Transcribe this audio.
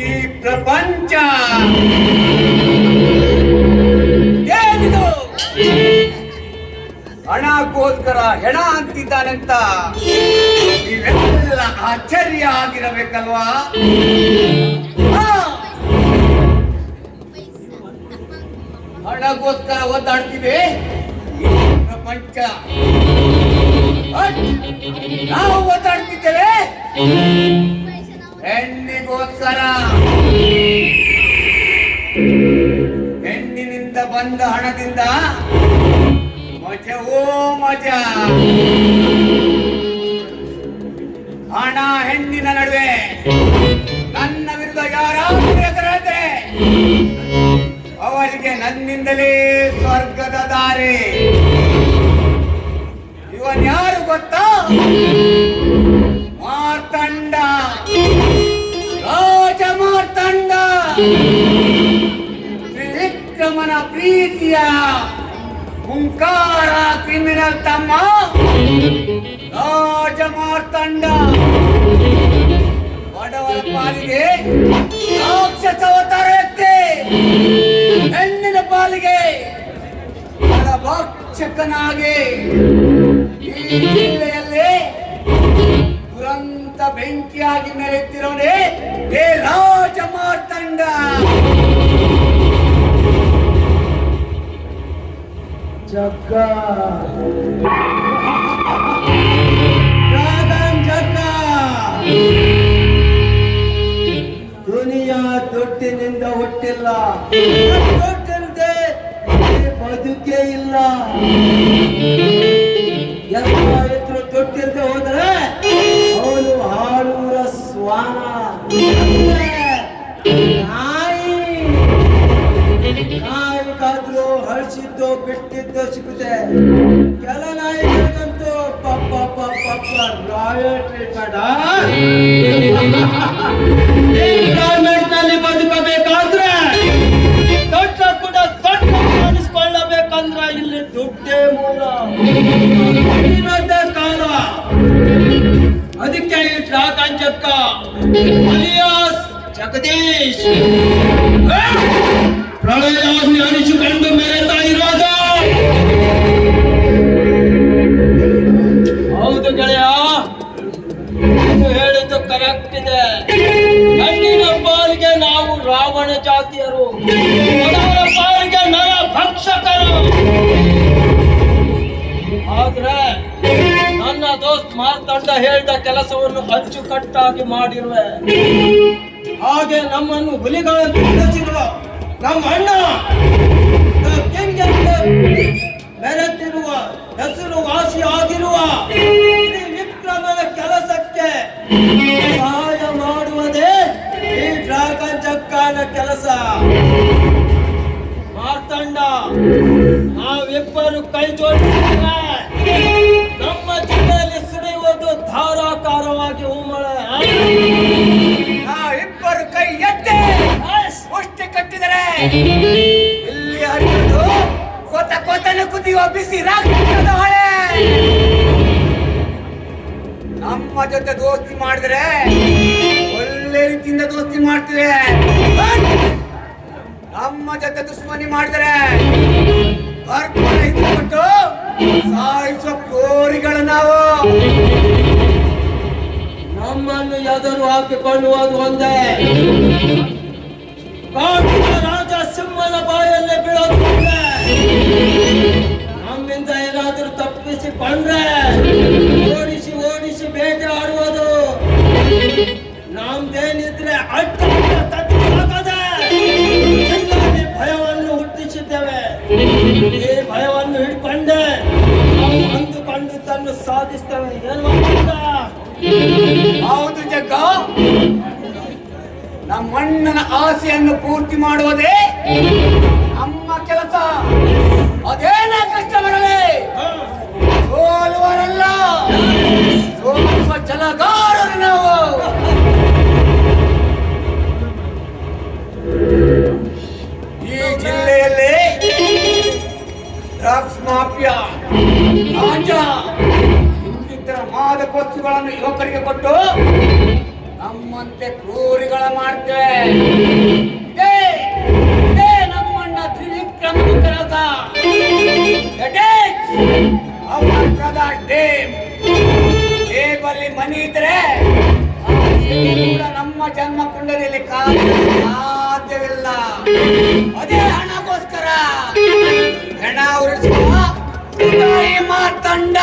ಈ ಪ್ರಪಂಚ. ಹಣಕ್ಕೋಸ್ಕರ ಹೆಣ ಆಗ್ತಿದ್ದಾನೆ ಅಂತ ಇವೆಲ್ಲ ಆಶ್ಚರ್ಯ ಆಗಿರಬೇಕಲ್ವಾ? ಹಣಕ್ಕೋಸ್ಕರ ಒದ್ದಾಡ್ತೀವಿ. ಪ್ರಪಂಚ. ನಾವು ಒದ್ದಾಡ್ತಿದ್ದೇವೆ. ಹೆಣ್ಣಿಗೋಸ್ಕರ. ಹೆಣ್ಣಿನಿಂದ ಬಂದ ಹಣದಿಂದ ಮಜ, ಓ ಮಜ. ಹಣ ಹೆಣ್ಣಿನ ನಡುವೆ. ನನ್ನ ವಿರುದ್ಧ ಯಾರಾದ್ರೆ ಅವರಿಗೆ ನನ್ನಿಂದಲೇ ಸ್ವರ್ಗದ ದಾರಿ. ಇವನ್ ಯಾರು ಗೊತ್ತಾ? ತ್ರಿವಿಕ್ರಮನ ಪ್ರೀತಿಯ ಹುಂಕಾರ ಕ್ರಿಮಿನಲ್ ತಮ್ಮ. ರಾಜಮಾರ್ತಂಡ. ಬಡವರ ಪಾಲಿಗೆ ರಾಕ್ಷಸ ಅವತಾರ ಎತ್ತೆ ಹೆಣ್ಣಿನ ಪಾಲಿಗೆ ಭಕ್ಷಕನಾಗಿ ಈ ಜಿಲ್ಲೆಯಲ್ಲಿ ದುರಂತ ಬೆಂಕಿಯಾಗಿ ಮೆರೆಯುತ್ತಿರೋನೇ ಹೇ ಮಾರ್ತಂಡ. ಜಗ್ಗ. ಡ್ರ್ಯಾಗನ್ ಜಗ್ಗ. ದುನಿಯಾ ಹುಟ್ಟಿಲ್ಲ. ದುಡ್ಡಿಲ್ಲದೆ ಬದುಕೇ ಇಲ್ಲ. ಬಿಟ್ಟಿದ್ದು ಸಿಗುತ್ತೆ ಕೆಲ ನಾಯಿಗಳಿಗಂತೂ ಪಪ್ಪ ಪಪ್ಪ ರಾಯಲ್ ಟ್ರೀಟ್ಮೆಂಟ್ನಲ್ಲಿ ಬದುಕಬೇಕಾದ್ರೆ ದೊಡ್ಡ ಕೂಡ ದೊಡ್ಡ ಅನಿಸ್ಕೊಳ್ಳಬೇಕಂದ್ರೆ ಇಲ್ಲಿ ದುಡ್ಡೇ ಮೂಲ. ದುಡ್ಡಿನದ್ದೇ ಕಾಲ. ಅದಕ್ಕೆ ಈ ಡ್ರಾಗಂಚಕ್ಕ ಅಲಿಯಾಸ್ ಜಗದೀಶ್. ಪ್ರಳಯಾಗ್ನಿ ರಾವಣ ಜಾತಿಯರು ಪಾಲಿಗೆ ನರ ಭಕ್ಷಕರು. ಆದ್ರೆ ನನ್ನ ದೋಸ್ತ್ ಮಾರ್ತಾಂಡ ಹೇಳಿದ ಕೆಲಸವನ್ನು ಅಚ್ಚುಕಟ್ಟಾಗಿ ಮಾಡಿರುವೆ. ಹಾಗೆ ನಮ್ಮನ್ನು ಹುಲಿಗಳನ್ನು ಬೆಳೆಸಿರುವ ನಮ್ಮ ಅಣ್ಣ ಮೆರೆತಿರುವ ಹೆಸರು ವಾಸಿ ಆಗಿರುವ ಶ್ರೀ ವಿಕ್ರಮನ ಕೆಲಸಕ್ಕೆ ಕೆಲಸ. ಮಾರ್ತಂಡ ನಾವಿಬ್ಬರು ಕೈ ಜೋಡಿಸಿದ್ರೆ ನಮ್ಮ ಜಿಲ್ಲೆಯಲ್ಲಿ ಸುರಿಯುವುದು ಧಾರಾಕಾರವಾಗಿ ಹೂಮಳೆ ಆ? ನಾವಿಬ್ಬರು ಕೈ ಎತ್ತಿ ಆ ಮುಷ್ಟಿ ಕಟ್ಟಿದರೆ ಇಲ್ಲಿ ಹರಿಯುವುದು ಕೋತ ಕೋತನೆ ಕುದಿಯುವ ಬಿಸಿ ಹೊಳೆ. ನಮ್ಮ ಜೊತೆ ದೋಸ್ತಿ ಮಾಡಿದ್ರೆ ಒಳ್ಳೆ ರೀತಿಯಿಂದ ದೋಸ್ತಿ ಮಾಡ್ತಿದೆ. ನಮ್ಮ ಜೊತೆ ದುಶ್ಮನಿ ಮಾಡಿದ್ರೆ ಬಿಟ್ಟು ಸಾಯಿಸೋ ಕೋರಿಗಳು ನಾವು. ನಮ್ಮನ್ನು ಎದುರು ಹಾಕಿಕೊಳ್ಳುವುದು ಒಂದೇ. ಕಾಡಿನ ರಾಜ ಸಿಂಹನ ಬಾಯಲ್ಲಿ ಬೀಳೋದು ಈ ಭಯವನ್ನು ಹಿಡ್ಕೊಂಡೆ ಅಂದುಕೊಂಡು ತನ್ನ ಸಾಧಿಸ್ತೇವೆ ಏನು? ಹೌದು ಜಗ್ಗ ನಮ್ಮ ಅಣ್ಣನ ಆಸೆಯನ್ನು ಪೂರ್ತಿ ಮಾಡುವುದೇ ವಸ್ತುಗಳನ್ನು ಯುವಕರಿಗೆ ಕೊಟ್ಟು ನಮ್ಮಂತೆ ಕ್ರೂರಿಗಳ ಮಾಡ್ತೇವೆ. ನಮ್ಮಣ್ಣ ತ್ರಿವಿಕ್ರಮ ಕೆಲಸ. ಟೇಬಲ್ಲಿ ಮನಿ ಇದ್ರೆ ನಮ್ಮ ಜನ್ಮ ಕುಂಡಲಿಯಲ್ಲಿ ಸಾಧ್ಯವಿಲ್ಲ. ಅದೇ ಹಣಗೋಸ್ಕರ ಹೆಣ ಉಳಿಸುವ ತಂಡ.